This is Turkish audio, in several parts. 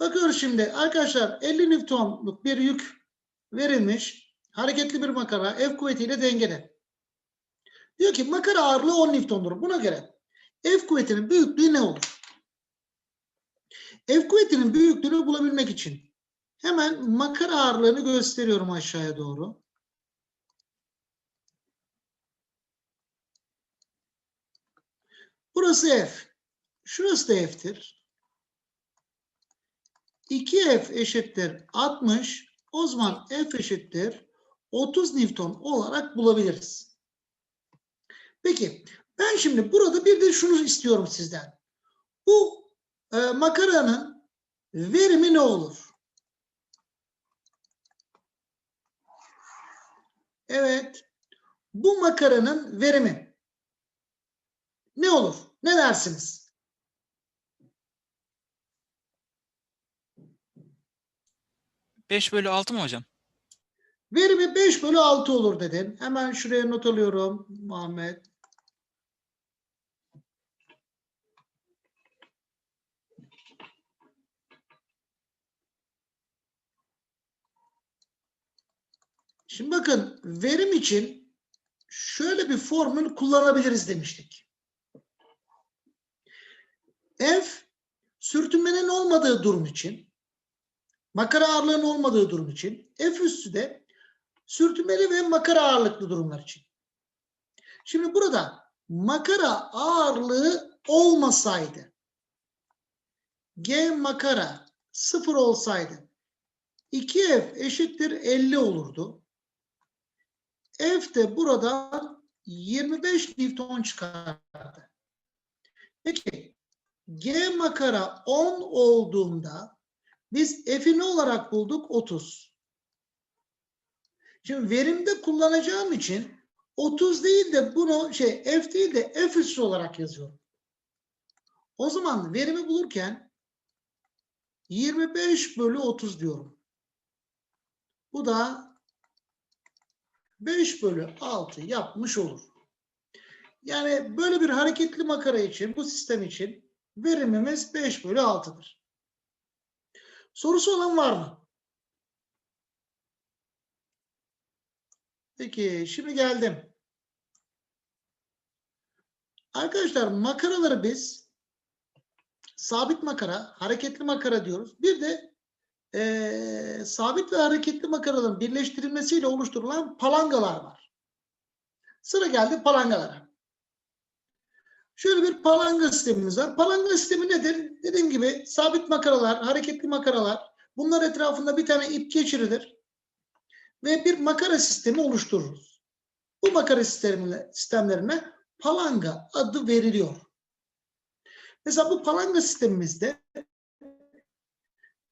Bakıyoruz şimdi arkadaşlar 50 Newton'luk bir yük verilmiş. Hareketli bir makara F kuvvetiyle dengede. Diyor ki makara ağırlığı 10 Newton'dur. Buna göre F kuvvetinin büyüklüğü ne olur? F kuvvetinin büyüklüğünü bulabilmek için hemen makara ağırlığını gösteriyorum aşağıya doğru. Burası F. Şurası da F'tir. 2F eşittir 60. O zaman F eşittir 30 Newton olarak bulabiliriz. Peki ben şimdi burada bir de şunu istiyorum sizden. Bu e, makaranın verimi ne olur? Evet. Bu makaranın verimi ne olur? Ne dersiniz? Beş bölü altı mı hocam? Verimi 5 bölü 6 olur dedin. Hemen şuraya not alıyorum Muhammed. Şimdi bakın verim için şöyle bir formül kullanabiliriz demiştik. F sürtünmenin olmadığı durum için makara ağırlığının olmadığı durum için F üssü de sürtünmeli ve makara ağırlıklı durumlar için. Şimdi burada makara ağırlığı olmasaydı G makara sıfır olsaydı 2F eşittir 50 olurdu. F de buradan 25 Newton çıkardı. Peki G makara 10 olduğunda biz F'i ne olarak bulduk? 30. Şimdi verimde kullanacağım için 30 değil de bunu şey F değil de F üssü olarak yazıyorum. O zaman verimi bulurken 25 bölü 30 diyorum. Bu da 5 bölü 6 yapmış olur. Yani böyle bir hareketli makara için, bu sistem için verimimiz 5 bölü 6'dır. Sorusu olan var mı? Peki şimdi geldim. Arkadaşlar makaraları biz sabit makara, hareketli makara diyoruz. Bir de eee, sabit ve hareketli makaraların birleştirilmesiyle oluşturulan palangalar var. Sıra geldi palangalara. Şöyle bir palanga sistemimiz var. Palanga sistemi nedir? Dediğim gibi sabit makaralar, hareketli makaralar. Bunlar etrafında bir tane ip geçirilir ve bir makara sistemi oluştururuz. Bu makara sistemine, sistemlerine palanga adı veriliyor. Mesela bu palanga sistemimizde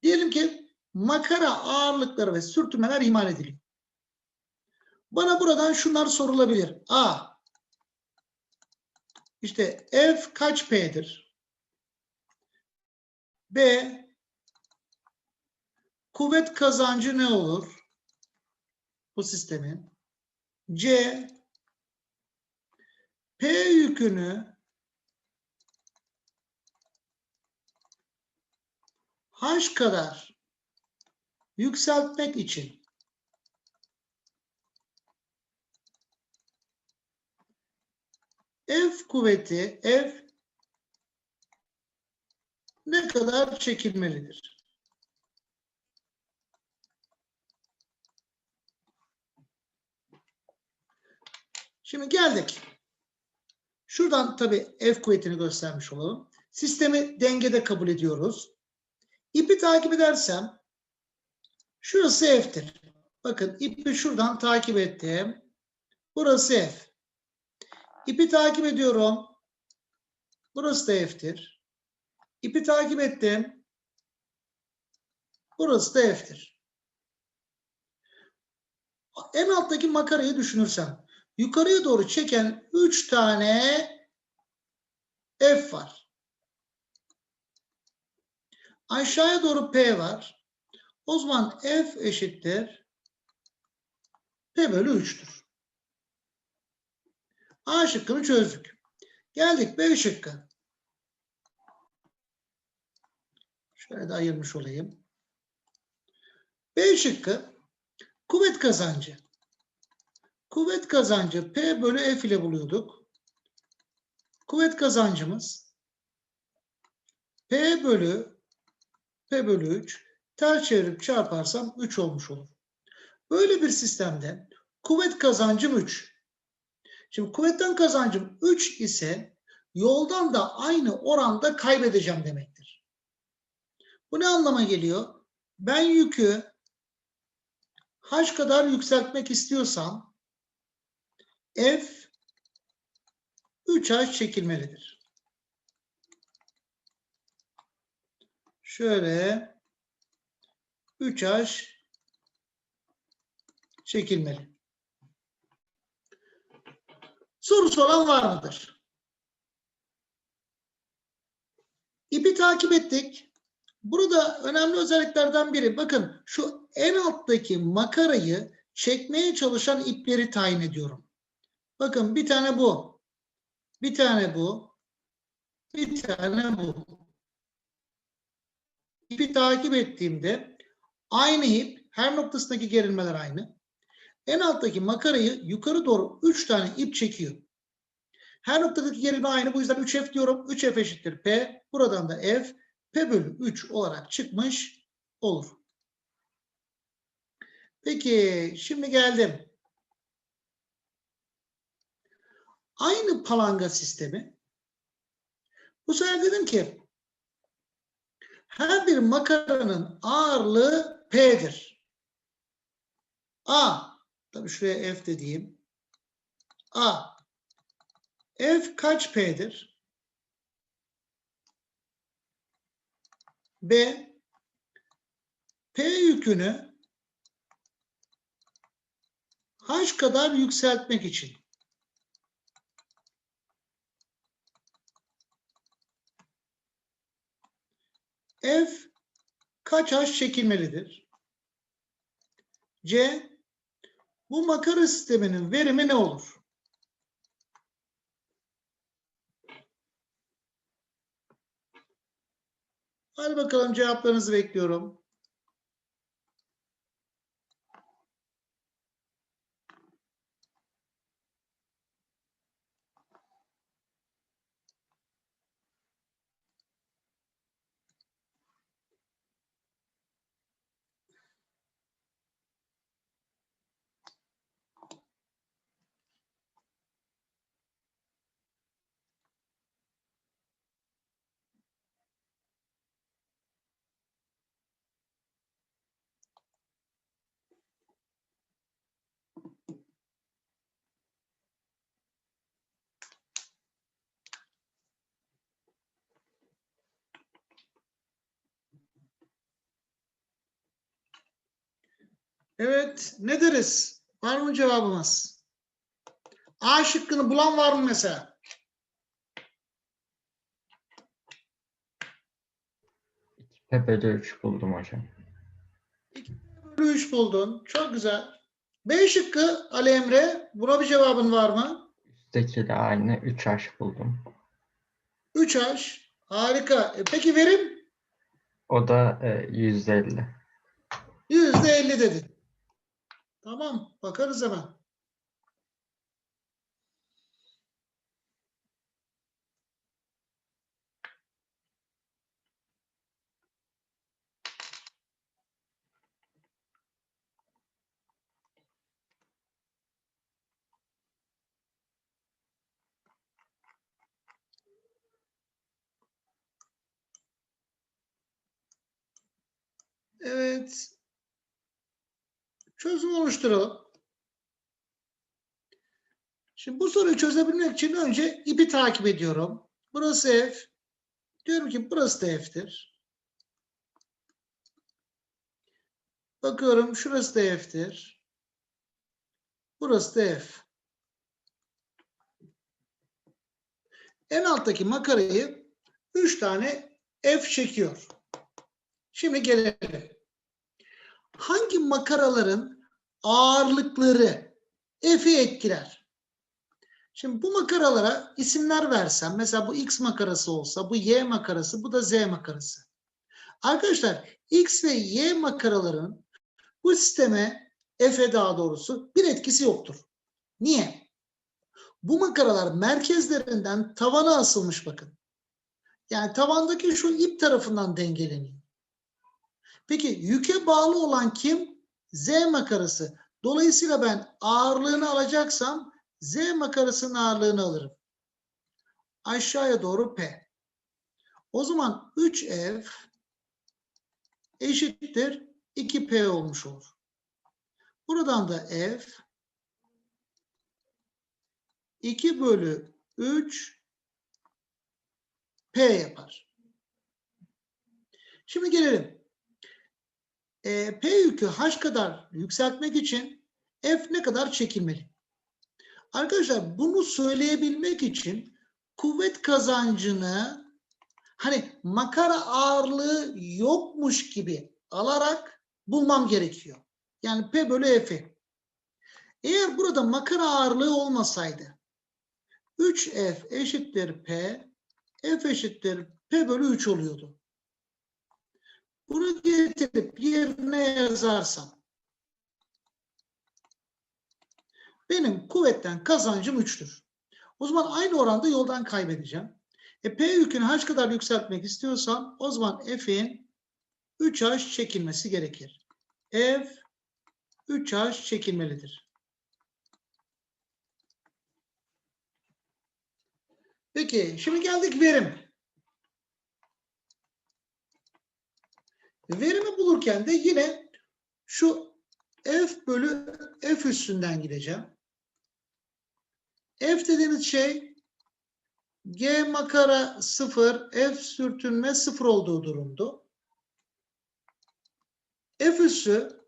diyelim ki makara ağırlıkları ve sürtünmeler imal ediliyor. Bana buradan şunlar sorulabilir. A. İşte F kaç P'dir? B. Kuvvet kazancı ne olur? bu sistemin C P yükünü H kadar yükseltmek için F kuvveti F ne kadar çekilmelidir? Şimdi geldik. Şuradan tabii F kuvvetini göstermiş olalım. Sistemi dengede kabul ediyoruz. İpi takip edersem şurası F'tir. Bakın ipi şuradan takip ettim. Burası F. İpi takip ediyorum. Burası da F'tir. İpi takip ettim. Burası da F'tir. En alttaki makarayı düşünürsem yukarıya doğru çeken 3 tane F var. Aşağıya doğru P var. O zaman F eşittir P bölü 3'tür. A şıkkını çözdük. Geldik B şıkkı. Şöyle de ayırmış olayım. B şıkkı kuvvet kazancı. Kuvvet kazancı P bölü F ile buluyorduk. Kuvvet kazancımız P bölü P bölü 3 ters çevirip çarparsam 3 olmuş olur. Böyle bir sistemde kuvvet kazancım 3. Şimdi kuvvetten kazancım 3 ise yoldan da aynı oranda kaybedeceğim demektir. Bu ne anlama geliyor? Ben yükü h kadar yükseltmek istiyorsam F 3h çekilmelidir. Şöyle 3h çekilmeli. Sorusu olan var mıdır? İpi takip ettik. Burada önemli özelliklerden biri bakın şu en alttaki makarayı çekmeye çalışan ipleri tayin ediyorum. Bakın bir tane bu. Bir tane bu. Bir tane bu. İpi takip ettiğimde aynı ip her noktasındaki gerilmeler aynı. En alttaki makarayı yukarı doğru 3 tane ip çekiyor. Her noktadaki gerilme aynı. Bu yüzden 3F diyorum. 3F eşittir P. Buradan da F P bölü 3 olarak çıkmış olur. Peki şimdi geldim. Aynı palanga sistemi. Bu sefer dedim ki her bir makaranın ağırlığı P'dir. A. Tabii şuraya F dediğim. A. F kaç P'dir? B. P yükünü H kadar yükseltmek için. F kaç H çekilmelidir? C. Bu makara sisteminin verimi ne olur? Hadi bakalım cevaplarınızı bekliyorum. Evet, ne deriz? Var mı cevabımız? A şıkkını bulan var mı mesela? Bölü 3 buldum hocam. Bölü 3 buldun. Çok güzel. B şıkkı Ali Emre. Buna bir cevabın var mı? Üsttekiyle aynı 3H buldum. 3H. Harika. E, peki verim? O da e, %50. %50 dedin. Tamam. Bakarız hemen. Evet. Çözüm oluşturalım. Şimdi bu soruyu çözebilmek için önce ipi takip ediyorum. Burası F. Diyorum ki burası da F'tir. Bakıyorum şurası da F'tir. Burası da F. En alttaki makarayı 3 tane F çekiyor. Şimdi gelelim. Hangi makaraların ağırlıkları F'i etkiler? Şimdi bu makaralara isimler versem, mesela bu X makarası olsa, bu Y makarası, bu da Z makarası. Arkadaşlar X ve Y makaraların bu sisteme F'e daha doğrusu bir etkisi yoktur. Niye? Bu makaralar merkezlerinden tavana asılmış bakın. Yani tavandaki şu ip tarafından dengeleniyor. Peki yüke bağlı olan kim? Z makarası. Dolayısıyla ben ağırlığını alacaksam Z makarasının ağırlığını alırım. Aşağıya doğru P. O zaman 3F eşittir 2P olmuş olur. Buradan da F 2 bölü 3 P yapar. Şimdi gelelim. E, P yükü H kadar yükseltmek için F ne kadar çekilmeli? Arkadaşlar bunu söyleyebilmek için kuvvet kazancını hani makara ağırlığı yokmuş gibi alarak bulmam gerekiyor. Yani P bölü F'i. Eğer burada makara ağırlığı olmasaydı 3F eşittir P, F eşittir P bölü 3 oluyordu. Bunu getirip yerine yazarsam benim kuvvetten kazancım 3'tür. O zaman aynı oranda yoldan kaybedeceğim. E, P yükünü H kadar yükseltmek istiyorsam o zaman F'in 3H çekilmesi gerekir. F 3H çekilmelidir. Peki şimdi geldik verim. Verimi bulurken de yine şu F bölü F üstünden gideceğim. F dediğimiz şey G makara 0, F sürtünme 0 olduğu durumdu. F üssü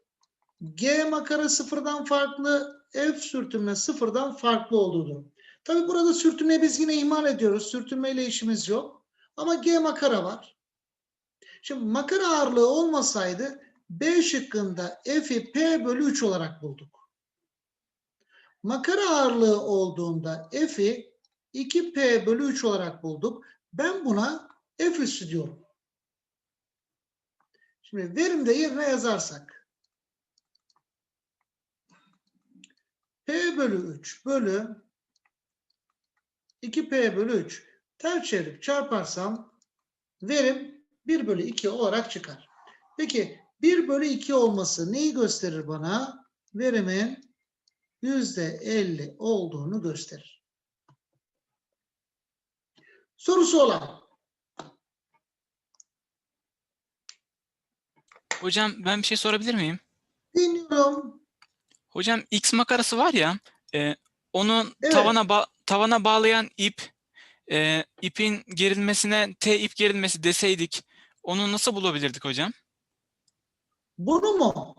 G makara sıfırdan farklı, F sürtünme sıfırdan farklı olduğu durum. Tabi burada sürtünmeyi biz yine ihmal ediyoruz. Sürtünmeyle işimiz yok. Ama G makara var. Şimdi makara ağırlığı olmasaydı B şıkkında F'i P bölü 3 olarak bulduk. Makara ağırlığı olduğunda F'i 2P bölü 3 olarak bulduk. Ben buna F üssü diyorum. Şimdi verimde yerine yazarsak P bölü 3 bölü 2P bölü 3 ters çevirip çarparsam verim 1 bölü 2 olarak çıkar. Peki 1 bölü 2 olması neyi gösterir bana? Verimin %50 olduğunu gösterir. Sorusu olan. Hocam ben bir şey sorabilir miyim? Dinliyorum. Hocam X makarası var ya, e, onu Evet. tavana ba- tavana bağlayan ip, e, ipin gerilmesine T ip gerilmesi deseydik, onu nasıl bulabilirdik hocam? Bunu mu?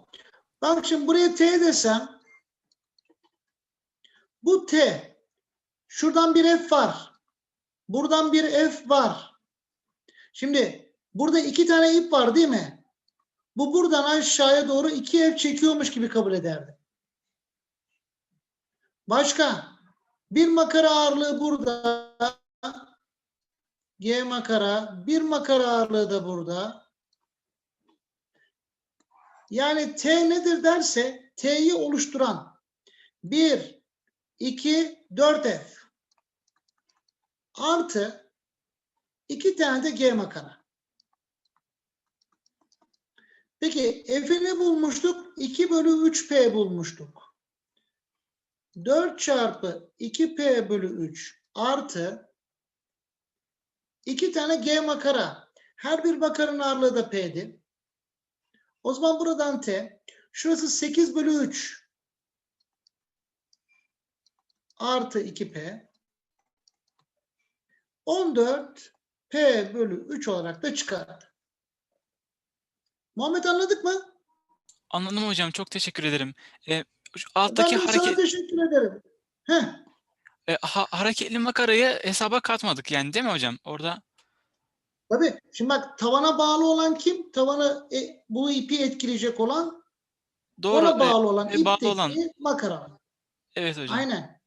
Bak şimdi buraya T desem bu T. Şuradan bir F var. Buradan bir F var. Şimdi burada iki tane ip var değil mi? Bu buradan aşağıya doğru iki F çekiyormuş gibi kabul ederdim. Başka? Bir makara ağırlığı burada. G makara. Bir makara ağırlığı da burada. Yani T nedir derse T'yi oluşturan 1, 2, 4F artı 2 tane de G makara. Peki F'i ne bulmuştuk? 2 bölü 3P bulmuştuk. 4 çarpı 2P bölü 3 artı 2 tane G makara. Her bir makaranın ağırlığı da P'di. O zaman buradan T. Şurası 8 bölü 3 artı 2P 14 P bölü 3 olarak da çıkar. Muhammed anladık mı? Anladım hocam, çok teşekkür ederim. E, şu Ben alttaki de sana hareket, teşekkür ederim. Heh, e, ha- hareketli makarayı hesaba katmadık yani değil mi hocam? Orada tabii. Şimdi bak tavana bağlı olan kim? Tavana e, bu ipi etkileyecek olan doğru. ona e, bağlı olan e, ipteki bağlı olan. makara. evet hocam. Aynen.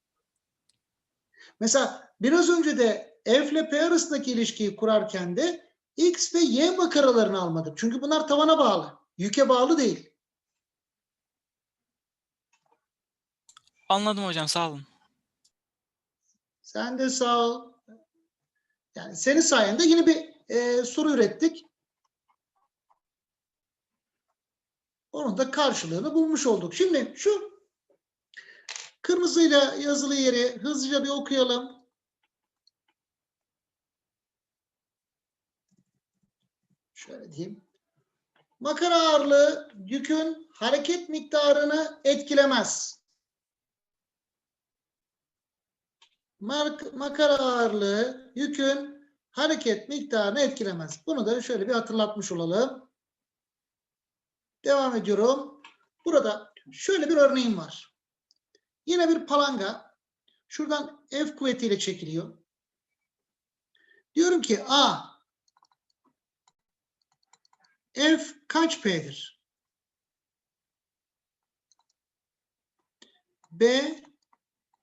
Mesela biraz önce de F ile P arasındaki ilişkiyi kurarken de X ve Y makaralarını almadık. Çünkü bunlar tavana bağlı. Yüke bağlı değil. Anladım hocam sağ olun. Sen de sağ ol. Yani senin sayende yine bir e, soru ürettik. Onun da karşılığını bulmuş olduk. Şimdi şu kırmızıyla yazılı yeri hızlıca bir okuyalım. Şöyle diyeyim. Makara ağırlığı yükün hareket miktarını etkilemez. Makara ağırlığı yükün hareket miktarını etkilemez. Bunu da şöyle bir hatırlatmış olalım. Devam ediyorum. Burada şöyle bir örneğim var. Yine bir palanga. Şuradan F kuvvetiyle çekiliyor. Diyorum ki A F kaç P'dir? B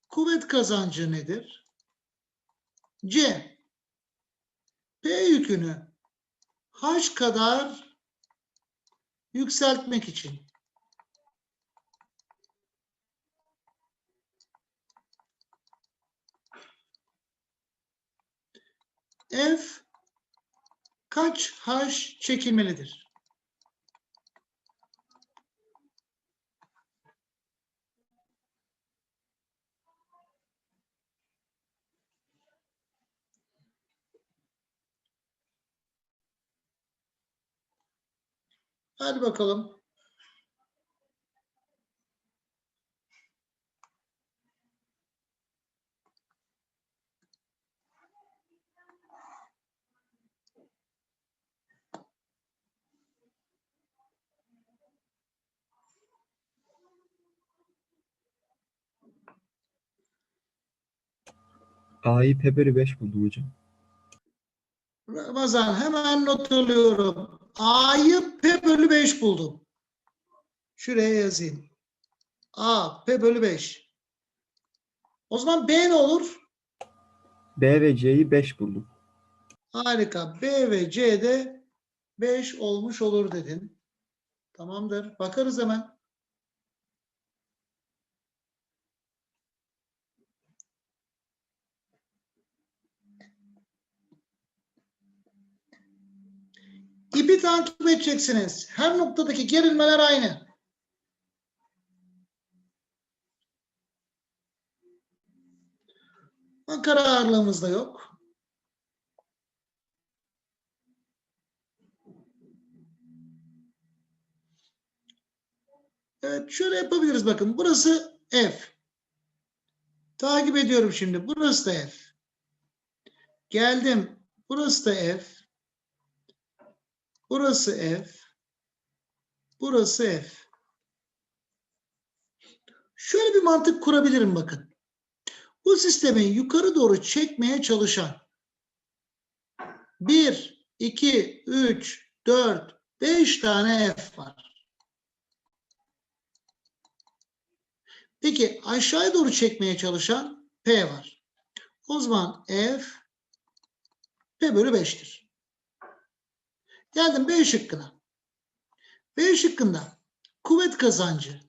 kuvvet kazancı nedir? C P yükünü H kadar yükseltmek için F kaç H çekilmelidir? Hadi bakalım. A'yı P bölü 5 buldum hocam. Ramazan hemen not alıyorum. A'yı P bölü 5 buldum. Şuraya yazayım. A P bölü 5. O zaman B ne olur? B ve C'yi 5 buldum. Harika. B ve C de 5 olmuş olur dedin. Tamamdır. Bakarız hemen. İpi takip edeceksiniz. Her noktadaki gerilmeler aynı. Makara ağırlığımız da yok. Evet şöyle yapabiliriz bakın. Burası F. Takip ediyorum şimdi. Burası da F. Geldim. Burası da F. Burası F. Burası F. Şöyle bir mantık kurabilirim bakın. Bu sistemi yukarı doğru çekmeye çalışan 1, 2, 3, 4, 5 tane F var. Peki aşağıya doğru çekmeye çalışan P var. O zaman F P bölü 5'tir. Geldim B şıkkına. B şıkkında kuvvet kazancı.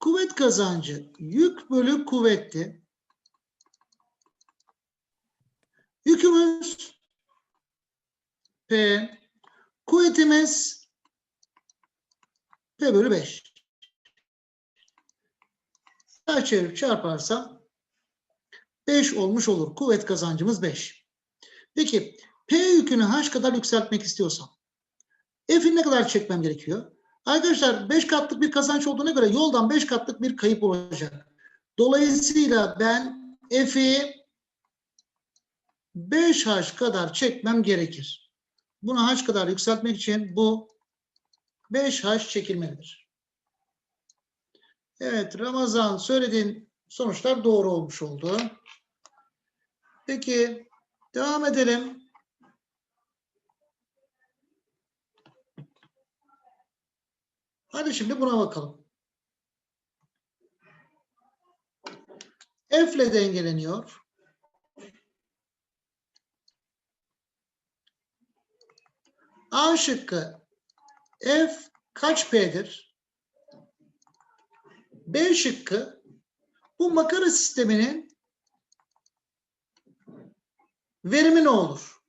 Kuvvet kazancı yük bölü kuvvetti. Yükümüz P. Kuvvetimiz P bölü 5. Daha çevirip çarparsam 5 olmuş olur. Kuvvet kazancımız 5. Peki P yükünü H kadar yükseltmek istiyorsam F'in ne kadar çekmem gerekiyor? Arkadaşlar 5 katlık bir kazanç olduğuna göre yoldan 5 katlık bir kayıp olacak. Dolayısıyla ben F'i 5H kadar çekmem gerekir. Bunu H kadar yükseltmek için bu 5H çekilmelidir. Evet Ramazan söylediğin sonuçlar doğru olmuş oldu. Peki devam edelim. Hadi şimdi buna bakalım. F ile dengeleniyor. A şıkkı F kaç P'dir? B şıkkı bu makara sisteminin verimi ne olur?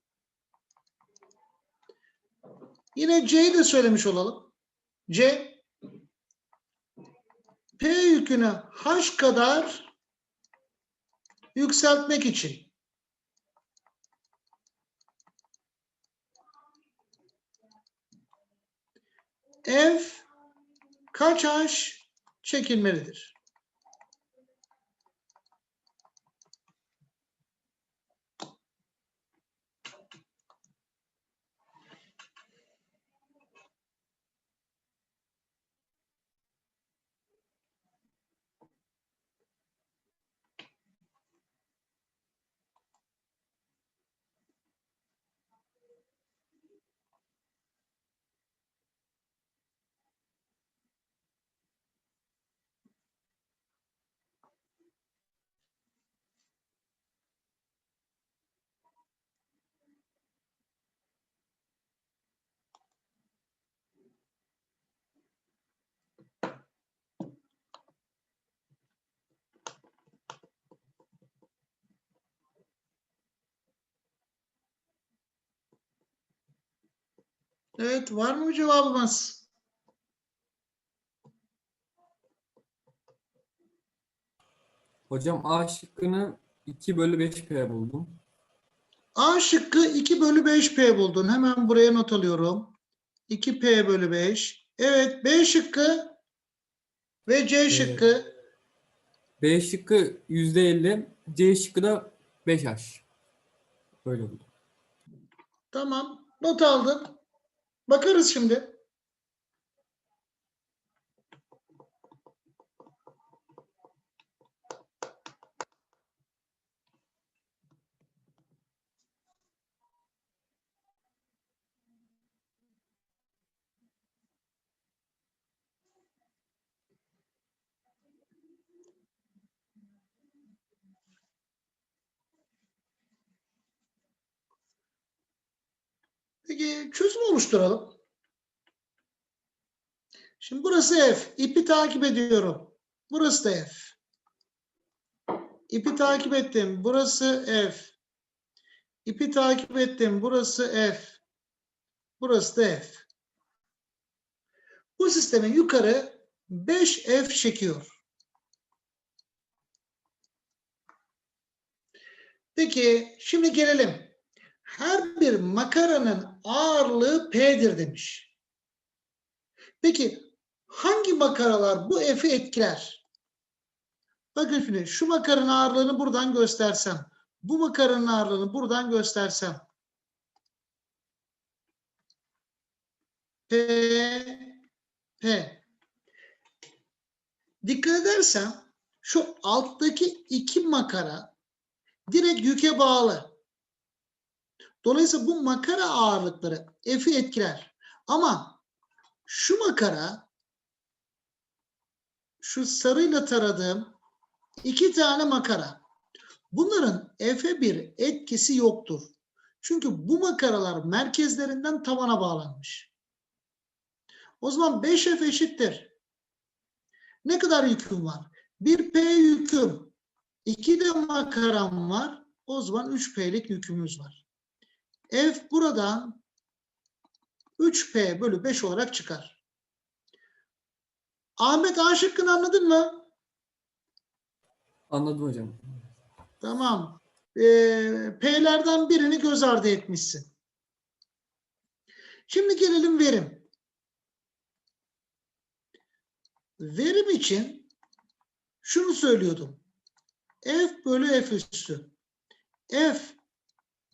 Yine C'yi de söylemiş olalım. C P yükünü H kadar yükseltmek için F kaç H çekilmelidir? Evet, var mı cevabımız? Hocam A şıkkını 2 bölü 5P buldum. A şıkkı 2 bölü 5P buldun. Hemen buraya not alıyorum. 2P bölü 5. Evet, B şıkkı ve C şıkkı. B şıkkı %50, C şıkkı da 5H. Böyle buldum. Tamam, not aldım. Bakarız şimdi. Çözüm oluşturalım. Şimdi burası F. İpi takip ediyorum. Burası da F. İpi takip ettim. Burası F. İpi takip ettim. Burası F. Burası da F. Bu sistemin yukarı 5F çekiyor. Peki şimdi gelelim. Her bir makaranın ağırlığı P'dir demiş. Peki hangi makaralar bu F'i etkiler? Bakın şimdi şu makaranın ağırlığını buradan göstersem, bu makaranın ağırlığını buradan göstersem. P, P. Dikkat edersen şu alttaki iki makara direkt yüke bağlı. Dolayısıyla bu makara ağırlıkları F'i etkiler. Ama şu makara şu sarıyla taradığım iki tane makara. Bunların F'e bir etkisi yoktur. Çünkü bu makaralar merkezlerinden tavana bağlanmış. O zaman 5F eşittir. Ne kadar yüküm var? Bir P yüküm. iki de makaram var. O zaman 3P'lik yükümüz var. F buradan 3P bölü 5 olarak çıkar. Ahmet A şıkkını anladın mı? Anladım hocam. Tamam. Ee, P'lerden birini göz ardı etmişsin. Şimdi gelelim verim. Verim için şunu söylüyordum. F bölü F üssü. F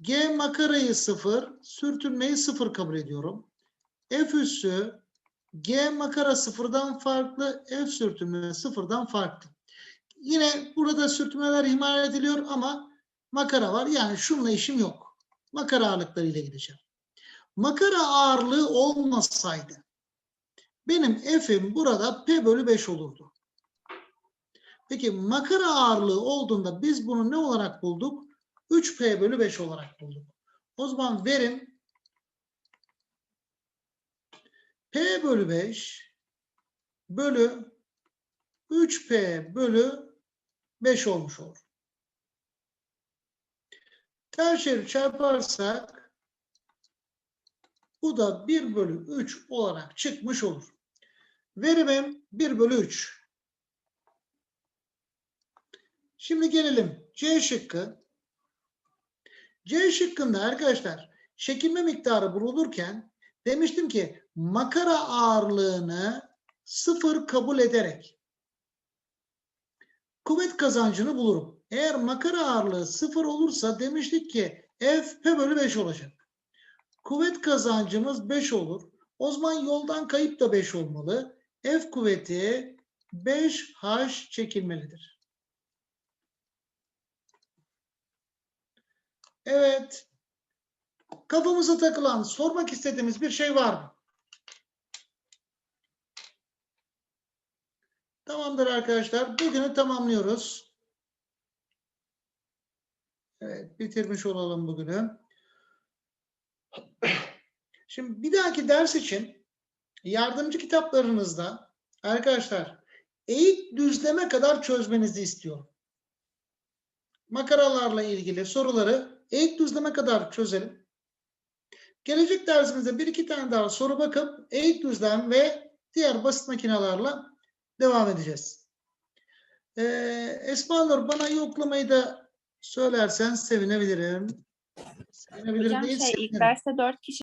G makarayı sıfır, sürtünmeyi sıfır kabul ediyorum. F üssü G makara sıfırdan farklı, F sürtünme sıfırdan farklı. Yine burada sürtünmeler ihmal ediliyor ama makara var. Yani şununla işim yok. Makara ağırlıklarıyla gideceğim. Makara ağırlığı olmasaydı benim F'im burada P bölü 5 olurdu. Peki makara ağırlığı olduğunda biz bunu ne olarak bulduk? 3P bölü 5 olarak bulduk. O zaman verim P bölü 5 bölü 3P bölü 5 olmuş olur. Ters çevir çarparsak bu da 1 bölü 3 olarak çıkmış olur. Verimim 1 bölü 3. Şimdi gelelim C şıkkı. C şıkkında arkadaşlar çekilme miktarı bulunurken demiştim ki makara ağırlığını sıfır kabul ederek kuvvet kazancını bulurum. Eğer makara ağırlığı sıfır olursa demiştik ki F P bölü 5 olacak. Kuvvet kazancımız 5 olur. O zaman yoldan kayıp da 5 olmalı. F kuvveti 5H çekilmelidir. Evet. Kafamıza takılan, sormak istediğimiz bir şey var mı? Tamamdır arkadaşlar. Bugünü tamamlıyoruz. Evet, bitirmiş olalım bugünü. Şimdi bir dahaki ders için yardımcı kitaplarınızda arkadaşlar eğik düzleme kadar çözmenizi istiyorum. Makaralarla ilgili soruları eğik düzleme kadar çözelim. Gelecek dersimizde bir iki tane daha soru bakıp eğik düzlem ve diğer basit makinelerle devam edeceğiz. Ee, Esma Nur bana yoklamayı da söylersen sevinebilirim. Sevinebilirim Hocam değil, şey ilk derste dört kişi